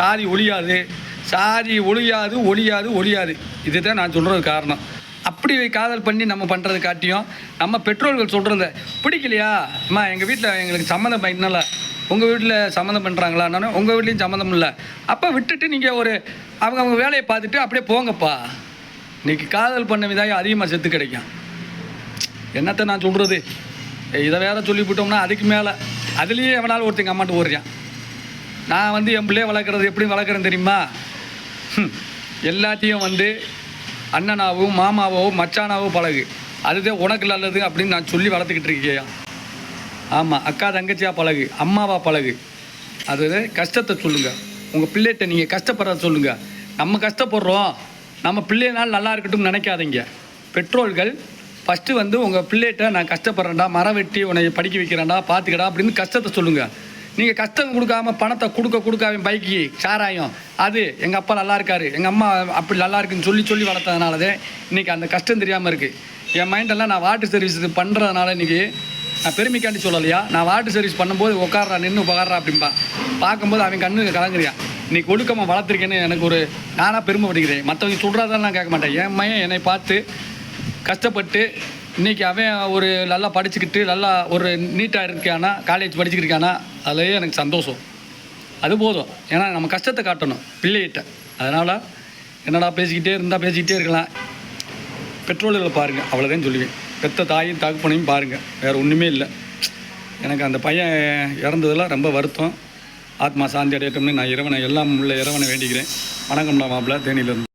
சாதி ஒழியாது. சாதி ஒழியாது ஒழியாது ஒழியாது. இதுதான் நான் சொல்கிறது காரணம். அப்படி காதல் பண்ணி நம்ம பண்ணுறது காட்டியும் நம்ம பெற்றோர்கள் சொல்கிறத பிடிக்கலையா? அம்மா எங்கள் வீட்டில் எங்களுக்கு சம்மந்தம் பண்ணல. உங்கள் வீட்டில் சம்மந்தம் பண்ணுறாங்களான்னு உங்கள் வீட்லேயும் சம்மந்தம் இல்லை. அப்போ விட்டுட்டு நீங்கள் ஒரு அவங்க அவங்க வேலையை பார்த்துட்டு அப்படியே போங்கப்பா. இன்றைக்கி காதல் பண்ண விதாயம் அதிகமாக செத்து கிடைக்கும். என்னத்தை நான் சொல்கிறது இதை வேற சொல்லிவிட்டோம்னா அதுக்கு மேலே. அதுலேயே எவனாலும் ஒருத்தங்க அம்மாட்டு ஓடுறான். நான் வந்து என் பிள்ளைய வளர்க்குறது எப்படி வளர்க்குறேன்னு தெரியுமா? எல்லாத்தையும் வந்து அண்ணனாவும் மாமாவோ மச்சானாவோ பழகு. அதுதான் உனக்கு நல்லது அப்படின்னு நான் சொல்லி வளர்த்துக்கிட்டு இருக்கேயா? ஆமாம் அக்கா தங்கச்சியாக பழகு அம்மாவா பழகு. அது கஷ்டத்தை சொல்லுங்கள் உங்கள் பிள்ளைகிட்ட நீங்கள் கஷ்டப்படுறத சொல்லுங்கள் நம்ம கஷ்டப்படுறோம். நம்ம பிள்ளைனால் நல்லா இருக்கட்டும் நினைக்காதீங்க. பெற்றோர்கள் ஃபஸ்ட்டு வந்து உங்கள் பிள்ளைகிட்ட நான் கஷ்டப்படுறேன்டா மரம் வெட்டி உன்னை படிக்க வைக்கிறேன்டா பார்த்துக்கடா அப்படின்னு கஷ்டத்தை சொல்லுங்கள் நீங்கள் கஷ்டம் கொடுக்காம பணத்தை கொடுக்க கொடுக்க அவன் பைக்கு சாராயம். அது எங்கள் அப்பா நல்லா இருக்காரு. எங்கள் அம்மா அப்படி நல்லா இருக்குன்னு சொல்லி சொல்லி வளர்த்ததுனால தான் இன்றைக்கி அந்த கஷ்டம் தெரியாமல் இருக்குது என் மைண்டெல்லாம் நான் வாட்டர் சர்வீஸ் பண்ணுறதுனால இன்றைக்கி நான் பெருமைக்காண்டி சொல்லலையா? நான் வாட்டர் சர்வீஸ் பண்ணும்போது உட்கார்றா நின்று உட்கார்றா அப்படிம்பா. பார்க்கும்போது அவன் கண்ணு கலங்குறியா? நீ ஒழுக்கமாக வளர்த்துருக்கேன்னு எனக்கு ஒரு நானாக பெருமைப்படுகிறேன். மற்றவங்க சொல்கிறதெல்லாம் நான் கேட்க மாட்டேன். என் மையன் என்னை பார்த்து கஷ்டப்பட்டு இன்னைக்கு அவன் ஒரு நல்லா படிச்சுக்கிட்டு நல்லா ஒரு நீட்டாக இருக்கானா காலேஜ் படிச்சுக்கிட்டு இருக்கானா அதுலேயே எனக்கு சந்தோஷம். அது போதும். ஏன்னா நம்ம கஷ்டத்தை காட்டணும் பிள்ளைகிட்ட. அதனால் என்னடா பேசிக்கிட்டே இருந்தால் பேசிக்கிட்டே இருக்கலாம். பெற்றோர்களை பாருங்கள் அவ்வளோதான் சொல்லுவேன். பெத்த தாயும் தகப்பனையும் பாருங்கள் வேறு ஒன்றுமே இல்லை. எனக்கு அந்த பையன் இறந்ததெல்லாம் ரொம்ப வருத்தம். ஆத்மா சாந்தி அடையட்டும்னு நான் இறைவனை எல்லாம் உள்ள இறைவனை வேண்டிக்கிறேன். வணக்கம்டா மாப்பிள்ள தேனியிலேருந்து.